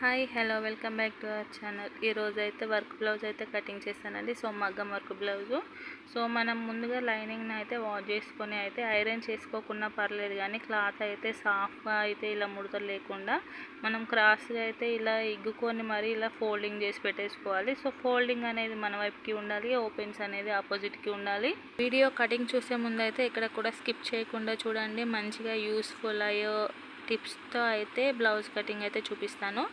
Hi hello welcome back to our channel. ఈరోజు అయితే work blouse అయితే కటింగ్ చేస్తానండి. సో మగ్గం వర్క్ బ్లౌజు. సో మనం ముందుగా లైనింగ్ని అయితే వాష్ చేసుకొని అయితే ఐరన్ చేసుకోకుండా పర్లేదు కానీ క్లాత్ అయితే సాఫ్ట్గా అయితే ఇలా ముడతలు లేకుండా మనం క్రాస్గా అయితే ఇలా ఇగ్గుకొని మరి ఇలా ఫోల్డింగ్ చేసి పెట్టేసుకోవాలి. సో ఫోల్డింగ్ అనేది మన వైపుకి ఉండాలి ఓపెన్స్ అనేది ఆపోజిట్కి ఉండాలి. వీడియో కటింగ్ చూసే ముందు అయితే ఇక్కడ కూడా స్కిప్ చేయకుండా చూడండి. మంచిగా యూస్ఫుల్ అయ్యో టిప్స్తో అయితే బ్లౌజ్ కటింగ్ అయితే చూపిస్తాను.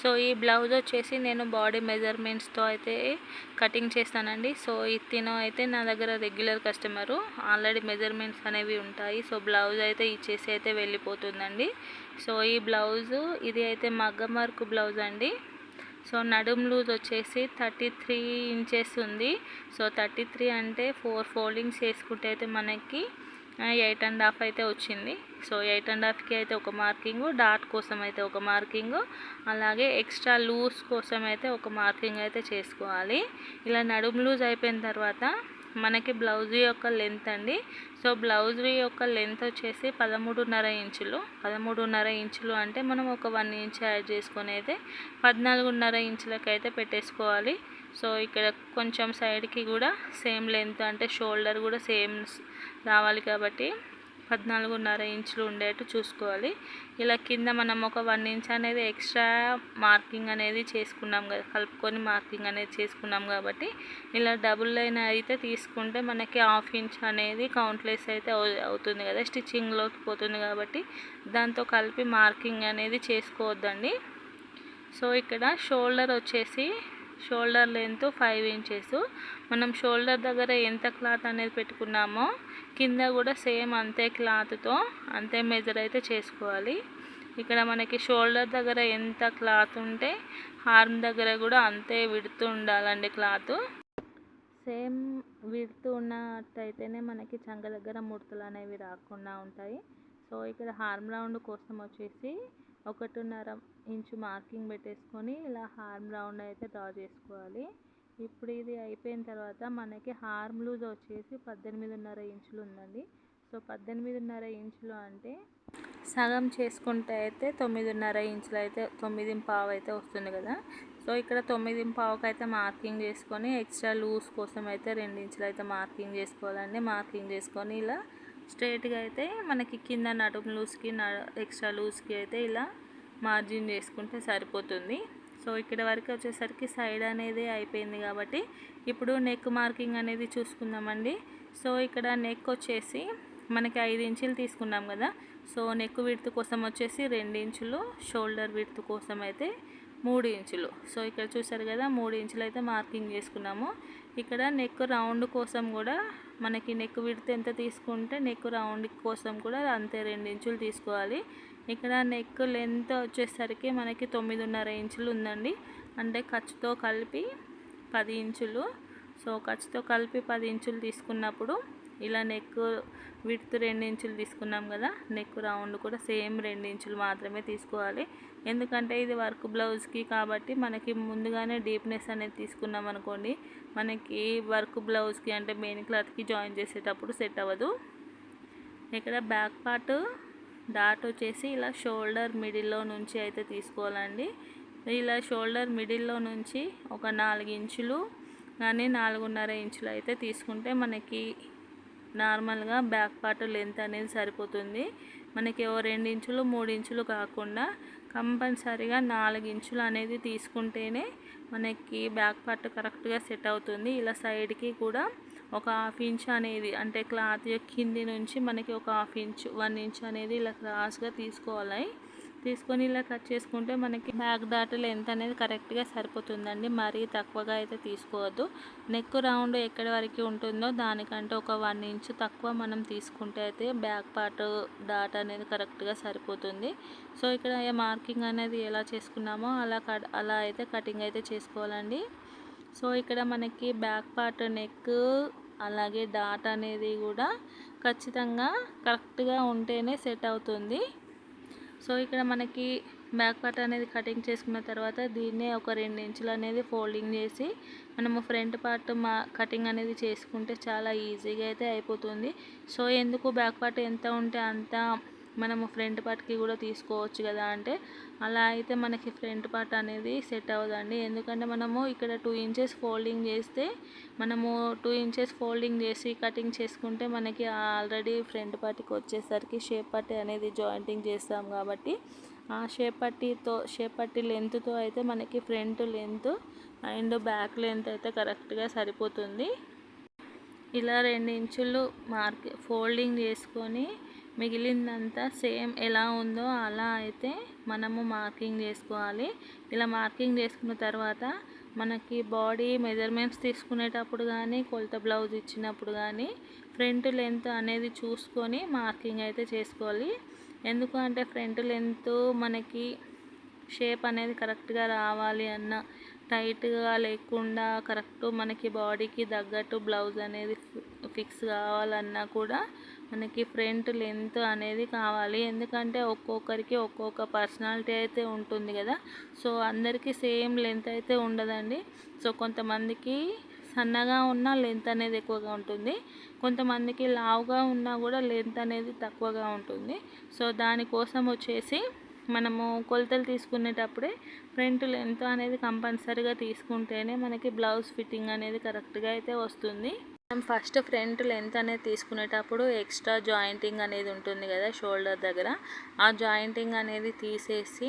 సో ఈ బ్లౌజ్ వచ్చేసి నేను బాడీ మెజర్మెంట్స్తో అయితే కటింగ్ చేస్తానండి. సో తినో అయితే నా దగ్గర రెగ్యులర్ కస్టమరు. ఆల్రెడీ మెజర్మెంట్స్ అనేవి ఉంటాయి. సో బ్లౌజ్ అయితే ఇచ్చేసి అయితే వెళ్ళిపోతుందండి. సో ఈ బ్లౌజు ఇది అయితే మగ్గం వర్క్ బ్లౌజ్ అండి. సో నడుం లూజ్ వచ్చేసి థర్టీ త్రీ ఇంచెస్ ఉంది. సో థర్టీ త్రీ అంటే ఫోర్ ఫోల్డింగ్స్ వేసుకుంటే అయితే మనకి ఎయిట్ అండ్ హాఫ్ అయితే వచ్చింది. సో ఎయిట్ అండ్ హాఫ్కి అయితే ఒక మార్కింగ్ డాట్ కోసం అయితే ఒక మార్కింగ్ అలాగే ఎక్స్ట్రా లూజ్ కోసం అయితే ఒక మార్కింగ్ అయితే చేసుకోవాలి. ఇలా నడుము లూజ్ అయిపోయిన తర్వాత మనకి బ్లౌజ్ యొక్క లెంత్ అండి. సో బ్లౌజ్ యొక్క లెంత్ వచ్చేసి పదమూడున్నర ఇంచులు. పదమూడున్నర ఇంచులు అంటే మనం ఒక వన్ ఇంచ్ యాడ్ చేసుకొని అయితే పద్నాలుగున్నర ఇంచులకి అయితే పెట్టేసుకోవాలి. సో ఇక్కడ కొంచెం సైడ్కి కూడా సేమ్ లెంత్ అంటే షోల్డర్ కూడా సేమ్ రావాలి కాబట్టి పద్నాలుగున్నర ఇంచులు ఉండేట్టు చూసుకోవాలి. ఇలా కింద మనం ఒక వన్ ఇంచ్ అనేది ఎక్స్ట్రా మార్కింగ్ అనేది చేసుకున్నాం కదా కలుపుకొని మార్కింగ్ అనేది చేసుకున్నాం కాబట్టి ఇలా డబుల్ లైన్ అయితే తీసుకుంటే మనకి హాఫ్ ఇంచ్ అనేది కౌంట్లెస్ అయితే అవుతుంది కదా స్టిచ్చింగ్లోకి పోతుంది కాబట్టి దాంతో కలిపి మార్కింగ్ అనేది చేసుకోవద్దండి. సో ఇక్కడ షోల్డర్ వచ్చేసి షోల్డర్ లెంత్ ఫైవ్ ఇంచెస్. మనం షోల్డర్ దగ్గర ఎంత క్లాత్ అనేది పెట్టుకున్నామో కింద కూడా సేమ్ అంతే క్లాత్తో అంతే మెజర్ అయితే చేసుకోవాలి. ఇక్కడ మనకి షోల్డర్ దగ్గర ఎంత క్లాత్ ఉంటే హార్మ్ దగ్గర కూడా అంతే విడుతూ ఉండాలండి క్లాత్. సేమ్ విడుతూ ఉన్నట్టయితేనే మనకి చంక దగ్గర ముడతలు అనేవి రాకుండా ఉంటాయి. సో ఇక్కడ హార్మ్ రౌండ్ కోసం వచ్చేసి ఒకటిన్నర ఇంచు మార్కింగ్ పెట్టేసుకొని ఇలా హార్మ్ రౌండ్ అయితే డ్రా చేసుకోవాలి. ఇప్పుడు ఇది అయిపోయిన తర్వాత మనకి హార్మ్ లూజ్ వచ్చేసి పద్దెనిమిదిన్నర ఇంచులు ఉందండి. సో పద్దెనిమిదిన్నర ఇంచులు అంటే సగం చేసుకుంటే అయితే తొమ్మిదిన్నర ఇంచులు అయితే తొమ్మిది పావు అయితే వస్తుంది కదా. సో ఇక్కడ తొమ్మిది పావుకి అయితే మార్కింగ్ చేసుకొని ఎక్స్ట్రా లూజ్ కోసం అయితే రెండు ఇంచులు అయితే మార్కింగ్ చేసుకోవాలండి. మార్కింగ్ చేసుకొని ఇలా స్ట్రైట్గా అయితే మనకి కింద నడుము లూజ్కి ఎక్స్ట్రా లూజ్కి అయితే ఇలా మార్జిన్ చేసుకుంటే సరిపోతుంది. సో ఇక్కడ వరకు వచ్చేసరికి సైడ్ అనేది అయిపోయింది కాబట్టి ఇప్పుడు నెక్ మార్కింగ్ అనేది చూసుకుందామండి. సో ఇక్కడ నెక్ వచ్చేసి మనకి ఐదు ఇంచులు తీసుకున్నాం కదా. సో నెక్ విడ్త్ కోసం వచ్చేసి రెండు ఇంచులు షోల్డర్ విడ్త్ కోసం అయితే మూడు ఇంచులు. సో ఇక్కడ చూసారు కదా మూడు ఇంచులు అయితే మార్కింగ్ చేసుకున్నాము. ఇక్కడ నెక్ రౌండ్ కోసం కూడా మనకి నెక్ విడుతు ఎంత తీసుకుంటే నెక్ రౌండ్ కోసం కూడా అంతే రెండు ఇంచులు తీసుకోవాలి. ఇక్కడ నెక్ లెంత్ వచ్చేసరికి మనకి తొమ్మిదిన్నర ఇంచులు ఉందండి. అంటే ఖర్చుతో కలిపి పది ఇంచులు. సో ఖర్చుతో కలిపి పది ఇంచులు తీసుకున్నప్పుడు ఇలా నెక్ విడ్త్ రెండు ఇంచులు తీసుకున్నాం కదా నెక్ రౌండ్ కూడా సేమ్ రెండు ఇంచులు మాత్రమే తీసుకోవాలి. ఎందుకంటే ఇది వర్క్ బ్లౌజ్కి కాబట్టి మనకి ముందుగానే డీప్నెస్ అనేది తీసుకున్నాం అనుకోండి మనకి వర్క్ బ్లౌజ్కి అంటే మెయిన్ క్లాత్కి జాయిన్ చేసేటప్పుడు సెట్ అవ్వదు. ఇక్కడ బ్యాక్ పార్ట్ డాట్ వచ్చేసి ఇలా షోల్డర్ మిడిల్లో నుంచి అయితే తీసుకోవాలండి. ఇలా షోల్డర్ మిడిల్లో నుంచి ఒక నాలుగు ఇంచులు కానీ నాలుగున్నర ఇంచులు అయితే తీసుకుంటే మనకి నార్మల్గా బ్యాక్ పార్ట్ లెంత్ అనేది సరిపోతుంది. మనకి ఓ రెండు ఇంచులు మూడు ఇంచులు కాకుండా కంపల్సరీగా నాలుగు ఇంచులు అనేది తీసుకుంటేనే మనకి బ్యాక్ పార్ట్ కరెక్ట్గా సెట్ అవుతుంది. ఇలా సైడ్కి కూడా ఒక హాఫ్ ఇంచ్ అనేది అంటే క్లాత్ కింది నుంచి మనకి ఒక హాఫ్ ఇంచ్ వన్ ఇంచ్ అనేది ఇలా క్రాస్గా తీసుకోవాలి. తీసుకొని ఇలా కట్ చేసుకుంటే మనకి బ్యాక్ డాట్ లెంత్ అనేది కరెక్ట్గా సరిపోతుందండి. మరీ తక్కువగా అయితే తీసుకోవద్దు. నెక్ రౌండ్ ఎక్కడి వరకు ఉంటుందో దానికంటే ఒక వన్ ఇంచ్ తక్కువ మనం తీసుకుంటే అయితే బ్యాక్ పార్ట్ డాట్ అనేది కరెక్ట్గా సరిపోతుంది. సో ఇక్కడ మార్కింగ్ అనేది ఎలా చేసుకున్నామో అలా కట్ అలా అయితే కటింగ్ అయితే చేసుకోవాలండి. సో ఇక్కడ మనకి బ్యాక్ పార్ట్ నెక్ అలాగే డాట్ అనేది కూడా ఖచ్చితంగా కరెక్ట్గా ఉంటేనే సెట్ అవుతుంది. సో ఇక్కడ మనకి బ్యాక్ పార్ట్ అనేది కటింగ్ చేసుకున్న తర్వాత దీన్నే ఒక రెండు ఇంచులు అనేది ఫోల్డింగ్ చేసి మనము ఫ్రంట్ పార్ట్ మా కటింగ్ అనేది చేసుకుంటే చాలా ఈజీగా అయితే అయిపోతుంది. సో ఎందుకు బ్యాక్ పార్ట్ ఎంత ఉంటే అంత మనము ఫ్రంట్ పార్ట్కి కూడా తీసుకోవచ్చు కదా అంటే అలా అయితే మనకి ఫ్రంట్ పార్ట్ అనేది సెట్ అవ్వదండి. ఎందుకంటే మనము ఇక్కడ టూ ఇంచెస్ ఫోల్డింగ్ చేస్తే మనము టూ ఇంచెస్ ఫోల్డింగ్ చేసి కటింగ్ చేసుకుంటే మనకి ఆల్రెడీ ఫ్రంట్ పార్ట్కి వచ్చేసరికి షేప్ పట్టి అనేది జాయింటింగ్ చేస్తాం కాబట్టి ఆ షేప్ పట్టితో షేప్ పట్టి లెంత్తో అయితే మనకి front length and back length అయితే కరెక్ట్గా సరిపోతుంది. ఇలా రెండు ఇంచులు మార్క్ ఫోల్డింగ్ చేసుకొని మిగిలిందంతా సేమ్ ఎలా ఉందో అలా అయితే మనము మార్కింగ్ చేసుకోవాలి. ఇలా మార్కింగ్ చేసుకున్న తర్వాత మనకి బాడీ మెజర్మెంట్స్ తీసుకునేటప్పుడు కానీ కొలత బ్లౌజ్ ఇచ్చినప్పుడు కానీ ఫ్రంట్ లెంత్ అనేది చూసుకొని మార్కింగ్ అయితే చేసుకోవాలి. ఎందుకు అంటే ఫ్రంట్ లెంత్ మనకి షేప్ అనేది కరెక్ట్గా రావాలి అన్న టైట్గా లేకుండా కరెక్ట్ మనకి బాడీకి తగ్గట్టు బ్లౌజ్ అనేది ఫిక్స్ కావాలన్నా కూడా మనకి ఫ్రంట్ లెంత్ అనేది కావాలి. ఎందుకంటే ఒక్కొక్కరికి ఒక్కొక్క పర్సనాలిటీ అయితే ఉంటుంది కదా. సో అందరికీ సేమ్ లెంత్ అయితే ఉండదండి. సో కొంతమందికి సన్నగా ఉన్న లెంత్ అనేది ఎక్కువగా ఉంటుంది. కొంతమందికి లావుగా ఉన్నా కూడా లెంత్ అనేది తక్కువగా ఉంటుంది. సో దానికోసం వచ్చేసి మనము కొలతలు తీసుకునేటప్పుడే ఫ్రంట్ లెంత్ అనేది కంపల్సరీగా తీసుకుంటేనే మనకి బ్లౌజ్ ఫిట్టింగ్ అనేది కరెక్ట్గా అయితే వస్తుంది. మనం ఫస్ట్ ఫ్రంట్ లెంత్ అనేది తీసుకునేటప్పుడు ఎక్స్ట్రా జాయింటింగ్ అనేది ఉంటుంది కదా షోల్డర్ దగ్గర. ఆ జాయింటింగ్ అనేది తీసేసి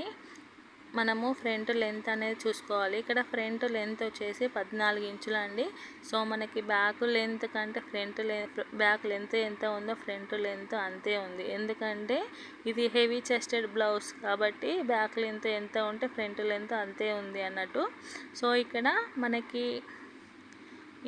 మనము ఫ్రంట్ లెంత్ అనేది చూసుకోవాలి. ఇక్కడ ఫ్రంట్ లెంత్ వచ్చేసి పద్నాలుగు ఇంచులు అండి. సో మనకి బ్యాక్ లెంత్ కంటే ఫ్రంట్ లెంత్ బ్యాక్ లెంత్ ఎంత ఉందో ఫ్రంట్ లెంత్ అంతే ఉంది. ఎందుకంటే ఇది హెవీ చెస్టెడ్ బ్లౌజ్ కాబట్టి బ్యాక్ లెంత్ ఎంత ఉంటే ఫ్రంట్ లెంత్ అంతే ఉంది అన్నట్టు. సో ఇక్కడ మనకి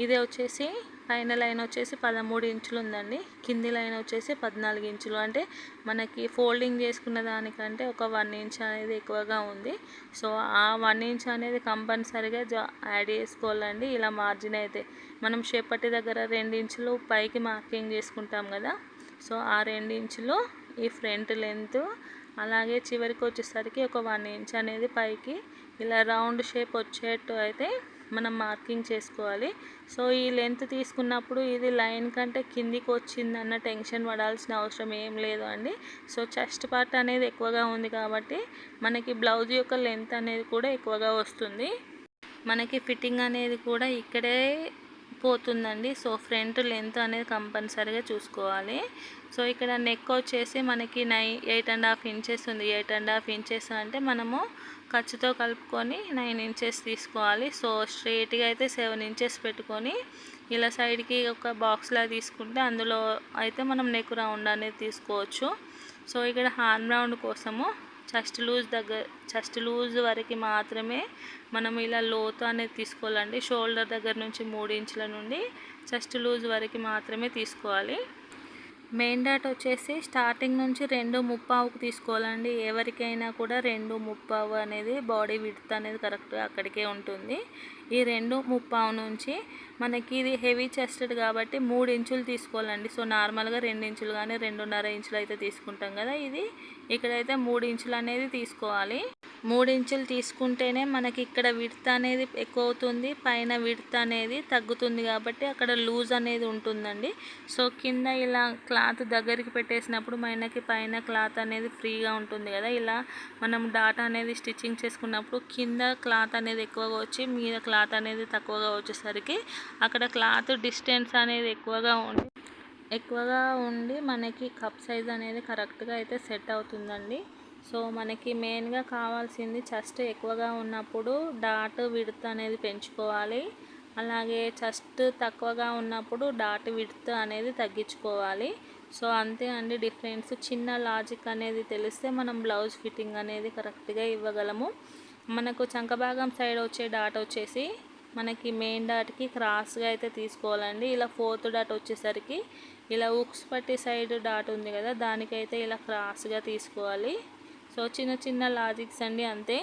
ఇది వచ్చేసి పైన లైన్ వచ్చేసి పదమూడు ఇంచులు ఉందండి. కింది లైన్ వచ్చేసి పద్నాలుగు ఇంచులు. అంటే మనకి ఫోల్డింగ్ చేసుకున్న దానికంటే ఒక వన్ ఇంచ్ అనేది ఎక్కువగా ఉంది. సో ఆ వన్ ఇంచ్ అనేది కంపల్సరీగా జా యాడ్ చేసుకోవాలండి. ఇలా మార్జిన్ అయితే మనం షేపట్టి దగ్గర రెండు ఇంచులు పైకి మార్కింగ్ చేసుకుంటాం కదా. సో ఆ రెండు ఇంచులు ఈ ఫ్రంట్ లెంత్ అలాగే చివరికి వచ్చేసరికి ఒక వన్ ఇంచ్ అనేది పైకి ఇలా రౌండ్ షేప్ వచ్చేట్టు అయితే మనం మార్కింగ్ చేసుకోవాలి. సో ఈ లెంత్ తీసుకున్నప్పుడు ఇది లైన్ కంటే కిందికి వచ్చిందన్న టెన్షన్ పడాల్సిన అవసరం ఏం లేదు అండి. సో చెస్ట్ పార్ట్ అనేది ఎక్కువగా ఉంది కాబట్టి మనకి బ్లౌజ్ యొక్క లెంత్ అనేది కూడా ఎక్కువగా వస్తుంది. మనకి ఫిట్టింగ్ అనేది కూడా ఇక్కడే పోతుందండి. సో ఫ్రంట్ లెంత్ అనేది కంపల్సరీగా చూసుకోవాలి. సో ఇక్కడ నెక్ వచ్చేసి మనకి నై ఎయిట్ అండ్ హాఫ్ ఇంచెస్ ఉంది. ఎయిట్ అండ్ హాఫ్ ఇంచెస్ అంటే మనము ఖర్చుతో కలుపుకొని నైన్ ఇంచెస్ తీసుకోవాలి. సో స్ట్రైట్గా అయితే సెవెన్ ఇంచెస్ పెట్టుకొని ఇలా సైడ్కి ఒక బాక్స్లా తీసుకుంటే అందులో అయితే మనం నెక్ రౌండ్ అనేది తీసుకోవచ్చు. సో ఇక్కడ హార్మ్ రౌండ్ కోసము చెస్ట్ లూజ్ దగ్గర చెస్ట్ లూజ్ వరకు మాత్రమే మనం ఇలా లోతు అనేది తీసుకోవాలండి. షోల్డర్ దగ్గర నుంచి మూడు ఇంచుల నుండి చెస్ట్ లూజ్ వరకు మాత్రమే తీసుకోవాలి. మెయిన్ డాట్ వచ్చేసి స్టార్టింగ్ నుంచి రెండు ముప్పావుకు తీసుకోవాలండి. ఎవరికైనా కూడా రెండు ముప్పావు అనేది బాడీ విడ్త్ అనేది కరెక్ట్గా అక్కడికే ఉంటుంది. ఈ రెండు ముప్పావు నుంచి మనకి ఇది హెవీ చెస్టెడ్ కాబట్టి మూడు ఇంచులు తీసుకోవాలండి. సో నార్మల్గా రెండు ఇంచులు కానీ రెండున్నర ఇంచులు అయితే తీసుకుంటాం కదా ఇది. ఇక్కడైతే మూడు ఇంచులు అనేది తీసుకోవాలి. మూడు ఇంచులు తీసుకుంటేనే మనకి ఇక్కడ విడత అనేది ఎక్కువ అవుతుంది పైన విడత అనేది తగ్గుతుంది కాబట్టి అక్కడ లూజ్ అనేది ఉంటుందండి. సో కింద ఇలా క్లాత్ దగ్గరికి పెట్టేసినప్పుడు మనకి పైన క్లాత్ అనేది ఫ్రీగా ఉంటుంది కదా. ఇలా మనం డాటా అనేది స్టిచ్చింగ్ చేసుకున్నప్పుడు కింద క్లాత్ అనేది ఎక్కువగా వచ్చి మీద క్లాత్ క్లాత్ అనేది తక్కువగా వచ్చేసరికి అక్కడ క్లాత్ డిస్టెన్స్ అనేది ఎక్కువగా ఉండి ఎక్కువగా ఉండి మనకి కప్ సైజ్ అనేది కరెక్ట్గా అయితే సెట్ అవుతుందండి. సో మనకి మెయిన్గా కావాల్సింది చెస్ట్ ఎక్కువగా ఉన్నప్పుడు డాట్ విడత్ అనేది పెంచుకోవాలి. అలాగే చెస్ట్ తక్కువగా ఉన్నప్పుడు డాట్ విడత్ అనేది తగ్గించుకోవాలి. సో అంతే అండి డిఫరెన్స్. చిన్న లాజిక్ అనేది తెలిస్తే మనం బ్లౌజ్ ఫిట్టింగ్ అనేది కరెక్ట్గా ఇవ్వగలము. మనకు చంక భాగం సైడ్ వచ్చే డాట్ వచ్చేసి మనకి మెయిన్ డాట్కి క్రాస్గా అయితే తీసుకోవాలండి. ఇలా ఫోర్త్ డాట్ వచ్చేసరికి ఇలా ఉక్స్ పట్టి సైడ్ డాట్ ఉంది కదా దానికైతే ఇలా క్రాస్గా తీసుకోవాలి. సో చిన్న చిన్న లాజిక్స్ అండి అంతే.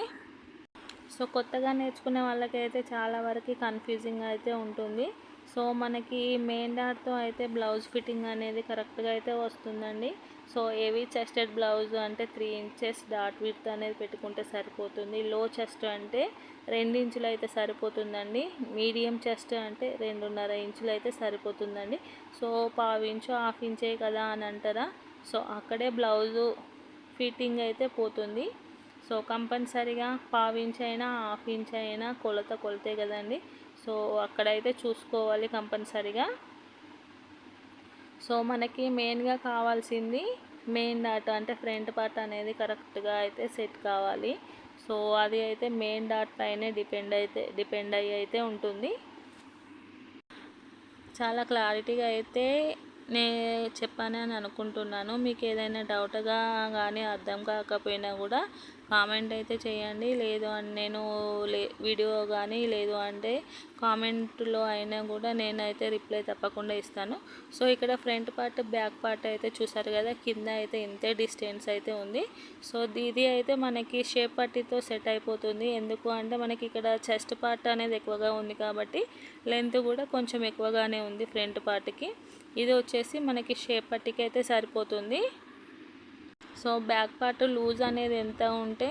సో కొత్తగా నేర్చుకునే వాళ్ళకైతే చాలా వరకు కన్ఫ్యూజింగ్ అయితే ఉంటుంది. సో మనకి మెయిన్ డాట్తో అయితే బ్లౌజ్ ఫిట్టింగ్ అనేది కరెక్ట్గా అయితే వస్తుందండి. సో ఏవి చెస్టెడ్ బ్లౌజ్ అంటే త్రీ ఇంచెస్ డాట్ విడ్త్ అనేది పెట్టుకుంటే సరిపోతుంది. లో చెస్ట్ అంటే రెండు ఇంచులు అయితే సరిపోతుందండి. మీడియం చెస్ట్ అంటే రెండున్నర ఇంచులు అయితే సరిపోతుందండి. సో పావు ఇంచు హాఫ్ ఇంచే కదా అని అంటారా? సో అక్కడే బ్లౌజు ఫిట్టింగ్ అయితే పోతుంది. సో కంపల్సరీగా పావు ఇంచ్ అయినా హాఫ్ ఇంచ్ అయినా కొలత కొలతే కదండి. సో అక్కడైతే చూసుకోవాలి కంపల్సరీగా. సో మనకి మెయిన్గా కావాల్సింది మెయిన్ డాట్ అంటే ఫ్రంట్ పార్ట్ అనేది కరెక్ట్గా అయితే సెట్ కావాలి. సో అది అయితే మెయిన్ డాట్ పైనే డిపెండ్ అయితే డిపెండ్ అయ్యి అయితే ఉంటుంది. చాలా క్లారిటీగా అయితే నే చెప్పానని అనుకుంటున్నాను. మీకు ఏదైనా డౌట్గా కానీ అర్థం కాకపోయినా కూడా కామెంట్ అయితే చేయండి. లేదు అని నేను లే వీడియో కానీ లేదు అంటే కామెంట్లో అయినా కూడా నేనైతే రిప్లై తప్పకుండా ఇస్తాను. సో ఇక్కడ ఫ్రంట్ పార్ట్ బ్యాక్ పార్ట్ అయితే చూసారు కదా కింద అయితే ఇంతే డిస్టెన్స్ అయితే ఉంది. సో ఇది అయితే మనకి షేప్ పట్టితో సెట్ అయిపోతుంది. ఎందుకు అంటే మనకి ఇక్కడ చెస్ట్ పార్ట్ అనేది ఎక్కువగా ఉంది కాబట్టి లెంత్ కూడా కొంచెం ఎక్కువగానే ఉంది ఫ్రంట్ పార్ట్కి ఇది వచ్చేసి మనకి షేప్ పట్టికి అయితే సరిపోతుంది. సో బ్యాక్ పార్ట్ లూజ్ అనేది ఎంత ఉంటే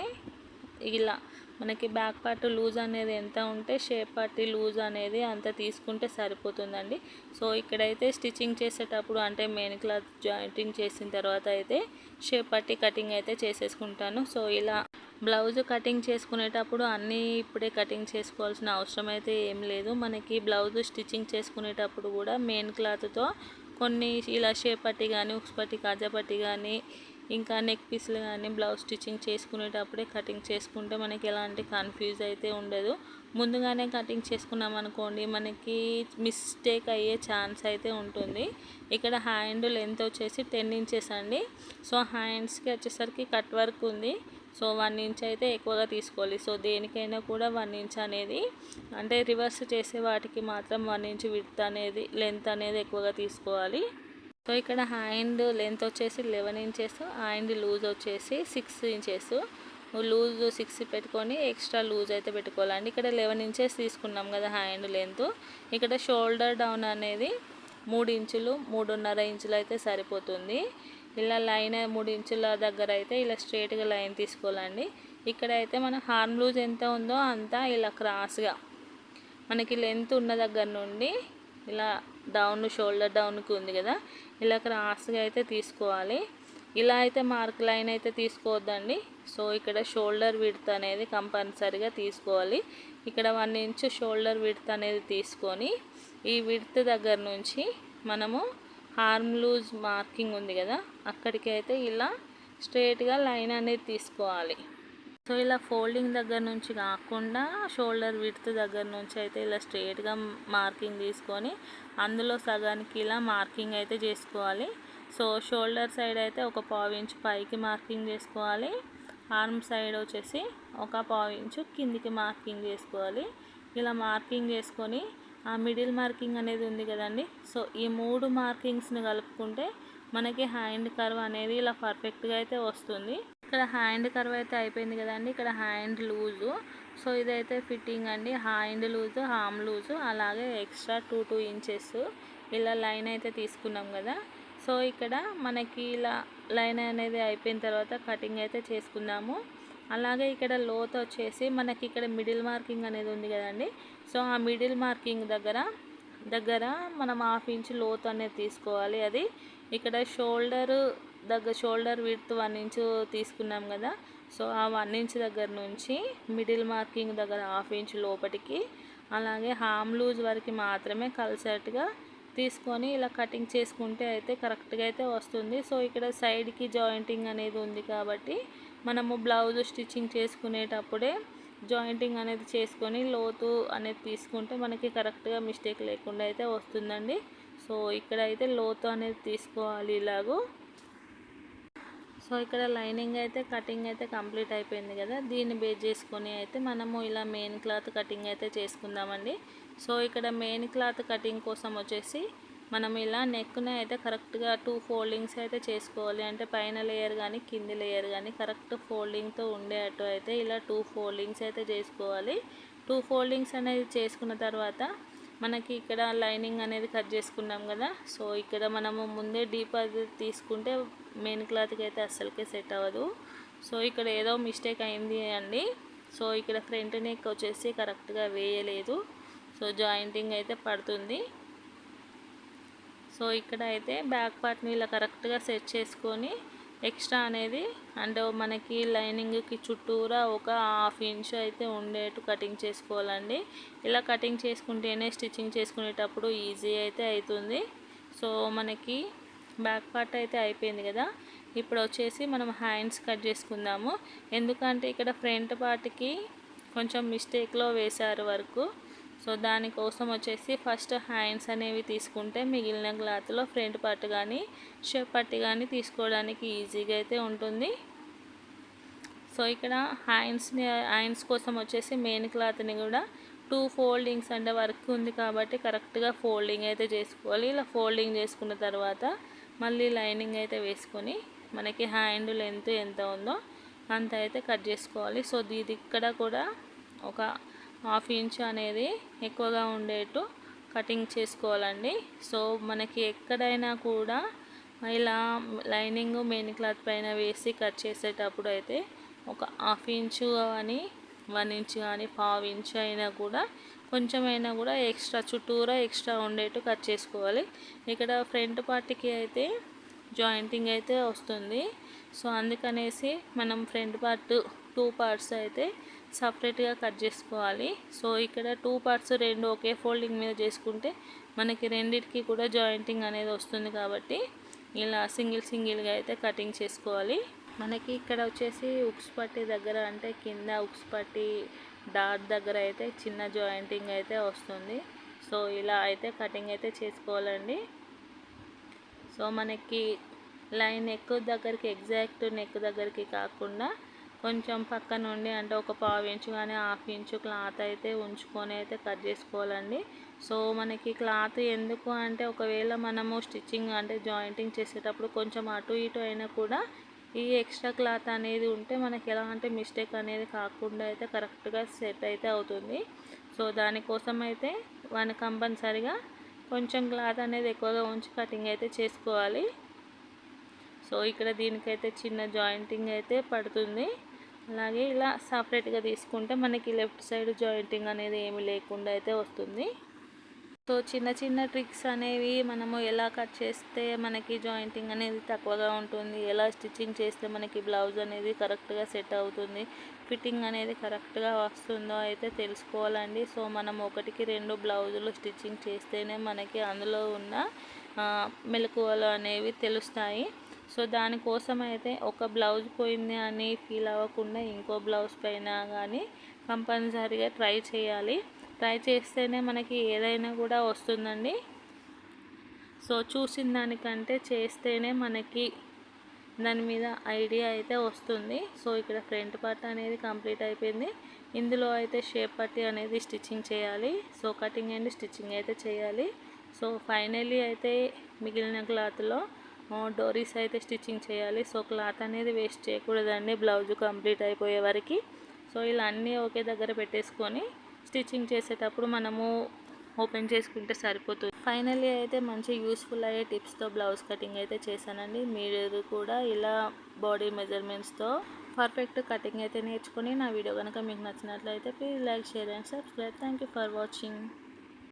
ఇలా మనకి బ్యాక్ పార్ట్ లూజ్ అనేది ఎంత ఉంటే షేప్ పార్టీ లూజ్ అనేది అంత తీసుకుంటే సరిపోతుందండి. సో ఇక్కడైతే స్టిచ్చింగ్ చేసేటప్పుడు అంటే మెయిన్ క్లాత్ జాయింటింగ్ చేసిన తర్వాత అయితే షేప్ పార్టీ కటింగ్ అయితే చేసేసుకుంటాను. సో ఇలా బ్లౌజ్ కటింగ్ చేసుకునేటప్పుడు అన్నీ ఇప్పుడే కటింగ్ చేసుకోవాల్సిన అవసరం అయితే ఏం లేదు. మనకి బ్లౌజ్ స్టిచ్చింగ్ చేసుకునేటప్పుడు కూడా మెయిన్ క్లాత్తో కొన్ని ఇలా షేప్ పట్టి కానీ ఉక్స్ పట్టి కాజా పట్టి కానీ ఇంకా నెక్ పీస్లు కానీ బ్లౌజ్ స్టిచ్చింగ్ చేసుకునేటప్పుడే కటింగ్ చేసుకుంటే మనకి ఎలాంటి కన్ఫ్యూజ్ అయితే ఉండదు. ముందుగానే కటింగ్ చేసుకున్నాం అనుకోండి మనకి మిస్టేక్ అయ్యే ఛాన్స్ అయితే ఉంటుంది. ఇక్కడ హ్యాండ్ లెంత్ వచ్చేసి టెన్ ఇంచెస్ అండి. సో హ్యాండ్స్కి వచ్చేసరికి కట్ వర్క్ ఉంది. సో వన్ ఇంచ్ అయితే ఎక్కువగా తీసుకోవాలి. సో దేనికైనా కూడా వన్ ఇంచ్ అనేది అంటే రివర్స్ చేసే వాటికి మాత్రం వన్ ఇంచ్ విడ్త్ అనేది లెంత్ అనేది ఎక్కువగా తీసుకోవాలి. సో ఇక్కడ హ్యాండ్ లెంత్ వచ్చేసి లెవెన్ ఇంచెస్ హ్యాండ్ లూజ్ వచ్చేసి సిక్స్ ఇంచెస్. లూజ్ సిక్స్ పెట్టుకొని ఎక్స్ట్రా లూజ్ అయితే పెట్టుకోవాలండి ఇక్కడ లెవెన్ ఇంచెస్ తీసుకున్నాం కదా హ్యాండ్ లెంత్. ఇక్కడ షోల్డర్ డౌన్ అనేది మూడు ఇంచులు మూడున్నర ఇంచులు అయితే సరిపోతుంది. ఇలా లైన్ మూడు ఇంచుల దగ్గర అయితే ఇలా స్ట్రేట్గా లైన్ తీసుకోవాలండి. ఇక్కడ అయితే మన హార్మ్ లూజ్ ఎంత ఉందో అంతా ఇలా క్రాస్గా మనకి లెంత్ ఉన్న దగ్గర నుండి ఇలా డౌన్ షోల్డర్ డౌన్కి ఉంది కదా ఇలా క్రాస్గా అయితే తీసుకోవాలి. ఇలా అయితే మార్క్ లైన్ అయితే తీసుకోవద్దండి. సో ఇక్కడ షోల్డర్ విడ్త్ అనేది కంపల్సరిగా తీసుకోవాలి. ఇక్కడ వన్ ఇంచ్ షోల్డర్ విడ్త్ అనేది తీసుకొని ఈ విడ్త్ దగ్గర నుంచి మనము హార్మ్ లూజ్ మార్కింగ్ ఉంది కదా అక్కడికి అయితే ఇలా స్ట్రేట్గా లైన్ అనేది తీసుకోవాలి. సో ఇలా ఫోల్డింగ్ దగ్గర నుంచి కాకుండా షోల్డర్ విడ్త్ దగ్గర నుంచి అయితే ఇలా స్ట్రేట్గా మార్కింగ్ తీసుకొని అందులో సగానికి ఇలా మార్కింగ్ అయితే చేసుకోవాలి. సో షోల్డర్ సైడ్ అయితే ఒక పావు ఇంచు పైకి మార్కింగ్ చేసుకోవాలి. ఆర్మ్ సైడ్ వచ్చేసి ఒక పావు ఇంచు కిందికి మార్కింగ్ చేసుకోవాలి. ఇలా మార్కింగ్ చేసుకొని ఆ మిడిల్ మార్కింగ్ అనేది ఉంది కదండి. సో ఈ మూడు మార్కింగ్స్ని కలుపుకుంటే మనకి హ్యాండ్ కర్వ్ అనేది ఇలా పర్ఫెక్ట్గా అయితే వస్తుంది. ఇక్కడ హ్యాండ్ కర్వ్ అయితే అయిపోయింది కదండి. ఇక్కడ హ్యాండ్ లూజు. సో ఇదైతే ఫిట్టింగ్ అండి. హ్యాండ్ లూజు హామ్ లూజు అలాగే ఎక్స్ట్రా టూ టూ ఇంచెస్ ఇలా లైన్ అయితే తీసుకున్నాం కదా. సో ఇక్కడ మనకి ఇలా లైన్ అనేది అయిపోయిన తర్వాత కటింగ్ అయితే చేసుకుందాము. అలాగే ఇక్కడ లోత్ వచ్చేసి మనకి ఇక్కడ మిడిల్ మార్కింగ్ అనేది ఉంది కదండి. సో ఆ మిడిల్ మార్కింగ్ దగ్గర దగ్గర మనం హాఫ్ ఇంచ్ లోత్ అనేది తీసుకోవాలి. అది ఇక్కడ షోల్డర్ దగ్గర షోల్డర్ విడ్త్ వన్ ఇంచ్ తీసుకున్నాం కదా. సో ఆ వన్ ఇంచ్ దగ్గర నుంచి మిడిల్ మార్కింగ్ దగ్గర హాఫ్ ఇంచ్ లోపటికి అలాగే హామ్ లూజ్ వరకు మాత్రమే కలిసేట్టుగా తీసుకొని ఇలా కటింగ్ చేసుకుంటే అయితే కరెక్ట్గా అయితే వస్తుంది. సో ఇక్కడ సైడ్కి జాయింటింగ్ అనేది ఉంది కాబట్టి మనము బ్లౌజ్ స్టిచ్చింగ్ చేసుకునేటప్పుడే జాయింటింగ్ అనేది చేసుకొని లోతు అనేది తీసుకుంటే మనకి కరెక్ట్గా మిస్టేక్ లేకుండా అయితే వస్తుందండి. సో ఇక్కడ అయితే లోతు అనేది తీసుకోవాలి ఇలాగూ. సో ఇక్కడ లైనింగ్ అయితే కటింగ్ అయితే కంప్లీట్ అయిపోయింది కదా. దీన్ని బేస్ చేసుకొని అయితే మనము ఇలా మెయిన్ క్లాత్ కటింగ్ అయితే చేసుకుందామండి. సో ఇక్కడ మెయిన్ క్లాత్ కటింగ్ కోసం వచ్చేసి మనం ఇలా నెక్ని అయితే కరెక్ట్గా టూ ఫోల్డింగ్స్ అయితే చేసుకోవాలి. అంటే పైన లేయర్ కానీ కింది లేయర్ కానీ కరెక్ట్ ఫోల్డింగ్తో ఉండేటట్టు అయితే ఇలా టూ ఫోల్డింగ్స్ అయితే చేసుకోవాలి. టూ ఫోల్డింగ్స్ అనేది చేసుకున్న తర్వాత మనకి ఇక్కడ లైనింగ్ అనేది కట్ చేసుకున్నాం కదా. సో ఇక్కడ మనము ముందే డీప్ అది తీసుకుంటే మెయిన్ క్లాత్కి అయితే అస్సలకే సెట్ అవ్వదు. సో ఇక్కడ ఏదో మిస్టేక్ అయింది అండి. సో ఇక్కడ ఫ్రంట్ నెక్ వచ్చేసి కరెక్ట్గా వేయలేదు. సో జాయింటింగ్ అయితే పడుతుంది. సో ఇక్కడ అయితే బ్యాక్ పార్ట్ని ఇలా కరెక్ట్గా సెట్ చేసుకొని ఎక్స్ట్రా అనేది అంటే మనకి లైనింగ్కి చుట్టూరా ఒక హాఫ్ ఇంచ్ అయితే ఉండేట్టు కటింగ్ చేసుకోవాలండి. ఇలా కటింగ్ చేసుకుంటేనే స్టిచ్చింగ్ చేసుకునేటప్పుడు ఈజీ అయితే అవుతుంది సో మనకి బ్యాక్ పార్ట్ అయితే అయిపోయింది కదా. ఇప్పుడు వచ్చేసి మనం హ్యాండ్స్ కట్ చేసుకుందాము. ఎందుకంటే ఇక్కడ ఫ్రంట్ పార్ట్కి కొంచెం మిస్టేక్లో వేశారు వరకు. సో దానికోసం వచ్చేసి ఫస్ట్ హ్యాండ్స్ అనేవి తీసుకుంటే మిగిలిన క్లాత్లో ఫ్రంట్ పార్ట్ కానీ షేప్ పట్టి కానీ తీసుకోవడానికి ఈజీగా అయితే ఉంటుంది. సో ఇక్కడ హ్యాండ్స్ని హ్యాండ్స్ కోసం వచ్చేసి మెయిన్ క్లాత్ని కూడా టూ ఫోల్డింగ్స్ అంటే వర్క్ ఉంది కాబట్టి కరెక్ట్గా ఫోల్డింగ్ అయితే చేసుకోవాలి. ఇలా ఫోల్డింగ్ చేసుకున్న తర్వాత మళ్ళీ లైనింగ్ అయితే వేసుకొని మనకి హ్యాండ్ లెంత్ ఎంత ఉందో అంత అయితే కట్ చేసుకోవాలి. సో ఇది ఇక్కడ కూడా ఒక హాఫ్ ఇంచ్ అనేది ఎక్కువగా ఉండేట్టు కటింగ్ చేసుకోవాలండి. సో మనకి ఎక్కడైనా కూడా ఇలా లైనింగ్ మెయిన్ క్లాత్ పైన వేసి కట్ చేసేటప్పుడు అయితే ఒక హాఫ్ ఇంచు కానీ వన్ ఇంచ్ కానీ పావు ఇంచ్ అయినా కూడా కొంచెమైనా కూడా ఎక్స్ట్రా చుట్టూరా ఎక్స్ట్రా ఉండేట్టు కట్ చేసుకోవాలి. ఇక్కడ ఫ్రంట్ పార్ట్కి అయితే జాయింటింగ్ అయితే వస్తుంది. సో అందుకనేసి మనం ఫ్రంట్ పార్ట్ టూ పార్ట్స్ అయితే సపరేట్గా కట్ చేసుకోవాలి. సో ఇక్కడ టూ పార్ట్స్ రెండు ఒకే ఫోల్డింగ్ మీద చేసుకుంటే మనకి రెండింటికి కూడా జాయింటింగ్ అనేది వస్తుంది కాబట్టి ఇలా సింగిల్ సింగిల్గా అయితే కటింగ్ చేసుకోవాలి. మనకి ఇక్కడ వచ్చేసి ఉక్స్ పట్టి దగ్గర అంటే కింద ఉక్స్ పట్టి డాట్ దగ్గర అయితే చిన్న జాయింటింగ్ అయితే వస్తుంది. సో ఇలా అయితే కటింగ్ అయితే చేసుకోవాలండి. సో మనకి లైన్ నెక్ దగ్గరికి ఎగ్జాక్ట్ నెక్ దగ్గరికి కాకుండా కొంచెం పక్క నుండి అంటే ఒక పావు ఇంచు కానీ హాఫ్ ఇంచు క్లాత్ అయితే ఉంచుకొని అయితే కట్ చేసుకోవాలండి. సో మనకి క్లాత్ ఎందుకు అంటే ఒకవేళ మనము స్టిచ్చింగ్ అంటే జాయింటింగ్ చేసేటప్పుడు కొంచెం అటు ఇటు అయినా కూడా ఈ ఎక్స్ట్రా క్లాత్ అనేది ఉంటే మనకి ఎలా అంటే మిస్టేక్ అనేది కాకుండా అయితే కరెక్ట్గా సెట్ అయితే అవుతుంది. సో దానికోసం అయితే మన కంపల్సరిగా కొంచెం క్లాత్ అనేది ఎక్కువగా ఉంచి కటింగ్ అయితే చేసుకోవాలి. సో ఇక్కడ దీనికైతే చిన్న జాయింటింగ్ అయితే పడుతుంది. అలాగే ఇలా సపరేట్గా తీసుకుంటే మనకి లెఫ్ట్ సైడ్ జాయింటింగ్ అనేది ఏమి లేకుండా అయితే వస్తుంది. సో చిన్న చిన్న ట్రిక్స్ అనేవి మనము ఎలా కట్ చేస్తే మనకి జాయింటింగ్ అనేది తక్కువగా ఉంటుంది ఎలా స్టిచ్చింగ్ చేస్తే మనకి బ్లౌజ్ అనేది కరెక్ట్గా సెట్ అవుతుంది ఫిట్టింగ్ అనేది కరెక్ట్గా వస్తుందో అయితే తెలుసుకోవాలండి. సో మనం ఒకటికి రెండు బ్లౌజులు స్టిచ్చింగ్ చేస్తేనే మనకి అందులో ఉన్న మెలకువలు అనేవి తెలుస్తాయి. సో దానికోసం అయితే ఒక బ్లౌజ్ పోయింది అని ఫీల్ అవ్వకుండా ఇంకో బ్లౌజ్ పైన కానీ కంపల్సరీగా ట్రై చేయాలి. ట్రై చేస్తేనే మనకి ఏదైనా కూడా వస్తుందండి. సో చూసిన దానికంటే చేస్తేనే మనకి దాని మీద ఐడియా అయితే వస్తుంది. సో ఇక్కడ ఫ్రంట్ పార్ట్ అనేది కంప్లీట్ అయిపోయింది. ఇందులో అయితే షేప్ పట్టి అనేది స్టిచ్చింగ్ చేయాలి. సో కటింగ్ అండ్ స్టిచ్చింగ్ అయితే చేయాలి. సో ఫైనల్లీ అయితే మిగిలిన క్లాత్లో డోరీస్ అయితే స్టిచ్చింగ్ చేయాలి. సో క్లాత్ అనేది వేస్ట్ చేయకూడదండి. బ్లౌజ్ కంప్లీట్ అయిపోయే వరకు. సో ఇలా అన్నీ ఒకే దగ్గర పెట్టేసుకొని స్టిచ్చింగ్ చేసేటప్పుడు మనము ఓపెన్ చేసుకుంటే సరిపోతుంది. ఫైనల్లీ అయితే మంచి యూస్ఫుల్ అయ్యే టిప్స్తో బ్లౌజ్ కటింగ్ అయితే చేశానండి. మీరు కూడా ఇలా బాడీ మెజర్మెంట్స్తో పర్ఫెక్ట్ కటింగ్ అయితే నేర్చుకొని నా వీడియో కనుక మీకు నచ్చినట్లయితే please like share and subscribe. Thank for watching.